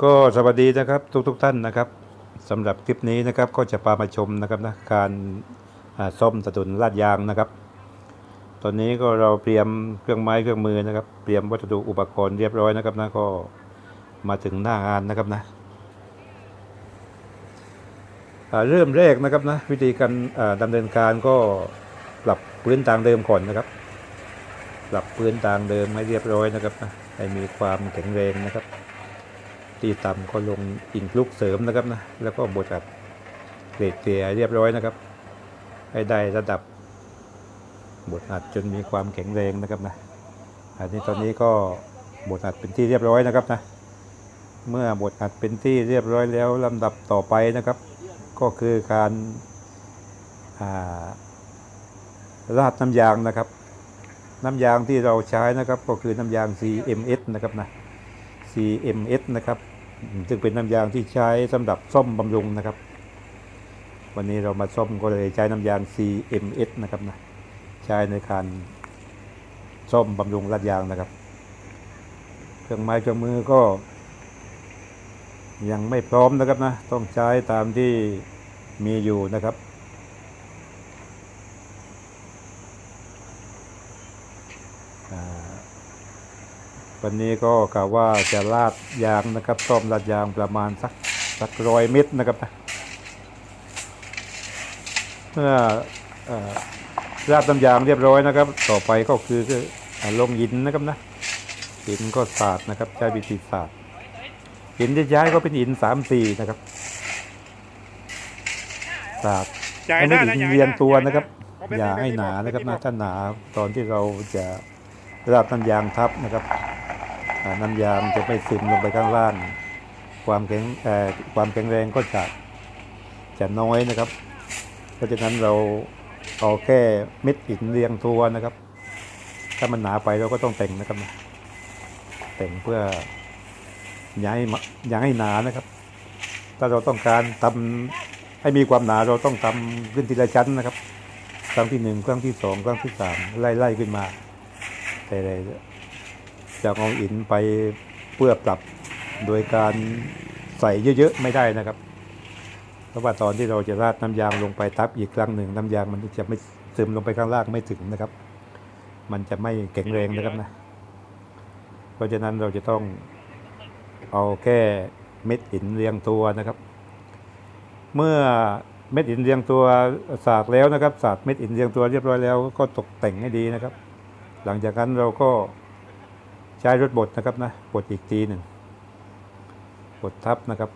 ก็สวัสดีนะครับทุกทุกๆท่านนะครับสำหรับคลิปนี้นะครับก็จะพามาชมนะครับนะการซ่อมถนนลาดยางนะครับ ตอนนี้ก็เราเตรียมเครื่องไม้เครื่องมือนะครับ เตรียมวัสดุอุปกรณ์เรียบร้อยนะครับนะก็มาถึงหน้างานนะครับนะเริ่มแรกนะครับนะวิธีการอ่าดำเนินการก็ปรับพื้นทางเดิมก่อนนะครับ ปรับพื้นทางเดิมให้เรียบร้อยนะครับนะให้มีความแข็งแรงนะครับ ที่ต่ำก็ลงอินคลุกเสริมนะครับนะแล้วก็บดอัดเกรดเกลี่ยเรียบร้อยนะครับ ให้ได้ระดับบดอัดจนมีความแข็งแรงนะครับนะอันนี้ตอนนี้ก็บดอัดเป็นที่เรียบร้อยนะครับนะเมื่อบดอัดเป็นที่เรียบร้อยแล้วลำดับต่อไปนะครับ ก็คือการาราดน้ำยางนะครับ น้ำยางที่เราใช้นะครับก็คือน้ำยาง CMS นะครับนะ CMS นะครับ ซึ่งเป็นน้ำยางที่ใช้สำหรับซ่อมบำรุงนะครับ วันนี้เรามาซ่อมก็เลยใช้น้ำยาง CMS นะครับนะใช้ในการซ่อมบำรุงลาดยางนะครับ เครื่องไม้เครื่องมือก็ ยังไม่พร้อมนะครับนะ ต้องใช้ตามที่มีอยู่นะครับอ่า วันนี้ก็กะว่าจะลาดยางนะครับซ่อมลาดยางประมาณสักสักร้อยเมตรนะครับนะเมื่อลาดน้ำยางเรียบร้อยนะครับ ต่อไปก็คือลงหินนะครับนะหินก็สาดนะครับใช้วิธีสาดหินที่ใช้ก็เป็นหินสามสี่นะครับสาดจ่ายให้ไม่น้าถึนะงจ่ายเรียนตัวนะครับ อย่าให้หนานะครับนะถ้าหนาตอนที่เราจะราดน้ำยางทับนะครับ น้ำยางจะไม่ซึมลงไปข้างล่าง ความแข็งความแข็งแรงก็จะจะน้อยนะครับ เพราะฉะนั้นเราเอาแค่เม็ดหินเรียงตัวนะครับ ถ้ามันหนาไปเราก็ต้องแต่งนะครับ แต่งเพื่ออย่าให้อย่าให้หนานะครับ ถ้าเราต้องการทำให้มีความหนาเราต้องทำขึ้นทีละชั้นนะครับ ครั้งที่หนึ่งครั้งที่สองครั้งที่สามไล่ไล่ขึ้นมาแต่ จะเอาอินไปเพื่อปรับโดยการใส่เยอะๆไม่ได้นะครับ เพราะว่าตอนที่เราจะราดน้ำยางลงไปทับอีกครั้งหนึ่งน้ำยางมันจะไม่ซึมลงไปข้างล่างไม่ถึงนะครับ มันจะไม่แข็งแรงนะครับนะ เพราะฉะนั้นเราจะต้องเอาแค่เม็ดหินเรียงตัวนะครับ เมื่อเม็ดหินเรียงตัวสาดแล้วนะครับสาดเม็ดหินเรียงตัวเรียบร้อยแล้วก็ตกแต่งให้ดีนะครับ หลังจากนั้นเราก็ ใช้รถบดนะครับนะบดอีกทีหนึ่งบดทับนะครับ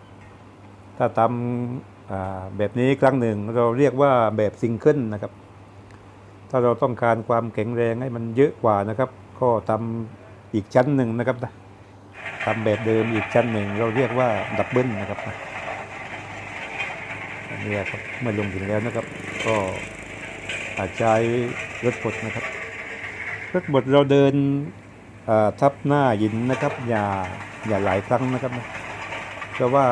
ถ้าทำแบบนี้ครั้งหนึ่งเราเรียกว่าแบบซิงเกิลนะครับ ถ้าเราต้องการความแข็งแรงให้มันเยอะกว่านะครับ ก็ทำอีกชั้นหนึ่งนะครับนะทำแบบเดิมอีกชั้นหนึ่งเราเรียกว่าดับเบิลนะครับนะอันนี้ครับเมื่อลงถึงแล้วนะครับ ก็อาจใช้รถบดนะครับรถบดเราเดิน ทับหน้าหินนะครับอย่าอย่าหลายครั้งนะครับ เพราะว่า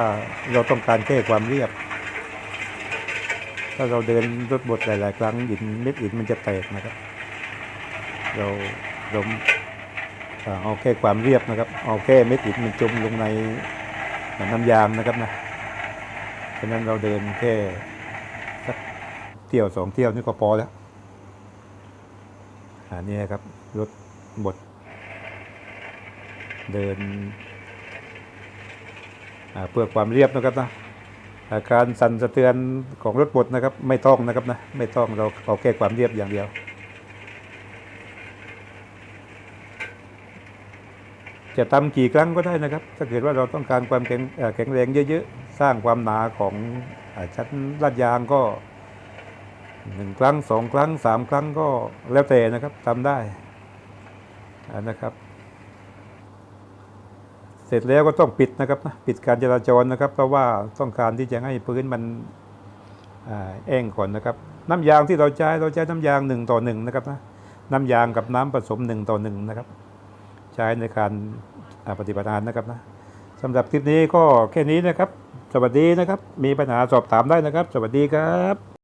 เราต้องการแก้ความเรียบ ถ้าเราเดินรถบดหลาย ๆ ครั้งหินเม็ดหินมันจะแตกนะครับ เราเราเอาแค่ความเรียบนะครับ เอาแค่เม็ดหินมันจมลงในน้ำยางนะครับนะฉะนั้นเราเดินแค่สักเที่ยวสองเที่ยวนี่ก็พอแล้วอันนี้ครับรถบด เดินเพื่อความเรียบนะครับนะอาการสั่นสะเทือนของรถบดนะครับ ไม่ต้องนะครับนะไม่ต้องเราเอาแค่ความเรียบอย่างเดียว จะทำกี่ครั้งก็ได้นะครับ ถ้าเกิดว่าเราต้องการความแข็งแข็งแรงเยอะๆ สร้างความหนาของอชั้นลาดยางก็หนึ่งครั้งสองครั้งสามครั้งก็แล้วแต่นะครับทำได้นะครับ เสร็จแล้วก็ต้องปิดนะครับนะปิดการจราจรนะครับ เพราะว่าต้องการที่จะให้พื้นมันอ่าแห้งก่อนนะครับ น้ำยางที่เราใช้เราใช้น้ำยางหนึ่งต่อหนึ่งนะครับนะน้ำยางกับน้ำผสมหนึ่งต่อหนึ่งนะครับ ใช้ในการปฏิบัติงานนะครับนะสำหรับคลิปนี้ก็แค่นี้นะครับ สวัสดีนะครับ มีปัญหาสอบถามได้นะครับ สวัสดีครับ